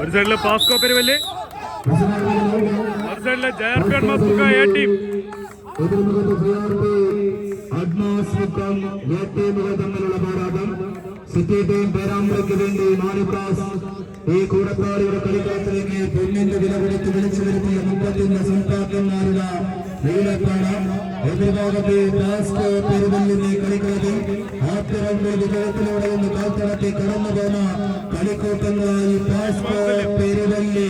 ഒരു സൈഡിൽ പാസ്കോ പെരുവല്ല് ഒരു സൈഡിൽ ജയർപി മസ്തുക്ക എ ടീം തമ്മിലുള്ള പോരാട്ടം സിറ്റി ടീം വേണ്ടി മാണിബ്രാസ് ഈ കൂടത്താരിയുടെ കളിക്കളത്തിലേക്ക് പൊന്നിന്റെ വില കൊടുത്ത് വിളിച്ചു വരുത്തിയ മുപ്പത്തിയൊന്ന് സംസ്ഥാനന്മാരുടെ എതിർഭാഗത്തെ ടാസ്കോ പെരുവല്ലിന്റെ കളിക്കളത്തിൽ ആദ്യ വിജയത്തിലൂടെ ഒന്ന് കാത്തിടത്തി കടന്നു പോന്ന കളിക്കൂട്ടങ്ങളായി ടാസ്കോ പെരുവല്ലി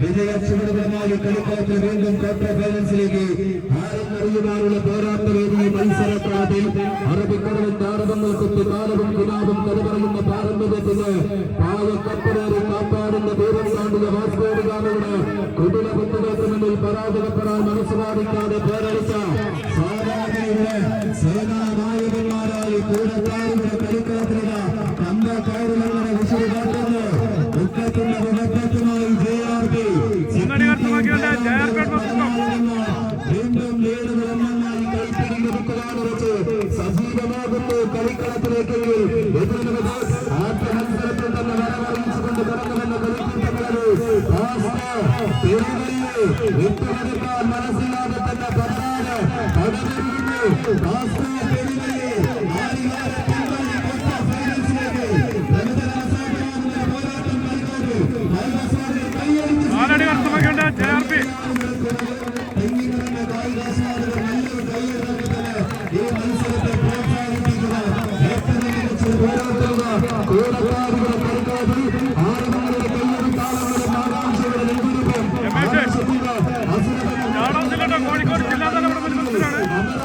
വിജയ ചുവടുകളുമായി കളിക്കളത്തിൽ വീണ്ടും ക്വാർട്ടർ ഫൈനൽസിലേക്ക് ആരെന്നറിയുവാനുള്ള പോരാട്ട വേദി മത്സരക്കളത്തിൽ അറബിക്കടലിൽ താരതമ്യം കുത്തി കാലവും കിനാവും കരുപറയുന്ന പാരമ്പര്യത്തിന് പായക്കപ്പലേറി കാപ്പാടുന്ന ദൂരം താണ്ടുക വാസ്കോടുകാരുടെ കുടില കുത്തുകൾക്ക് മുന്നിൽ പരാജയപ്പെടാൻ മനസ്സിലാക്കാതെ പോരടിച്ച സാധാരണയുടെ സേനാ നായകന്മാരായി കൂടത്താറുകളുടെ കളിക്കളത്തിലുള്ള കമ്പക്കാരിലങ്ങനെ വിശുദ്ധ കാട്ടുന്നു ദുഃഖത്തിന്റെ വിദഗ്ധത്തിനായി ജെ ആർ പി വീണ്ടും ഏഴ് നിലമായി കൈപ്പിടി മുറുക്കുവാൻ വെച്ച് സജീവമാകുന്നു കളിക്കളത്തിലേക്കെങ്കിൽ ആത്മഹത്സരത്തിൽ തന്നെ വരവറിയിച്ചുകൊണ്ട് കടന്നുവന്ന കളിക്കൂട്ടങ്ങളെ വിട്ടുകൊടുക്കാൻ മനസ്സിലാതെ തന്നെ കോഴിക്കോട് ജില്ലാ Sekarang ini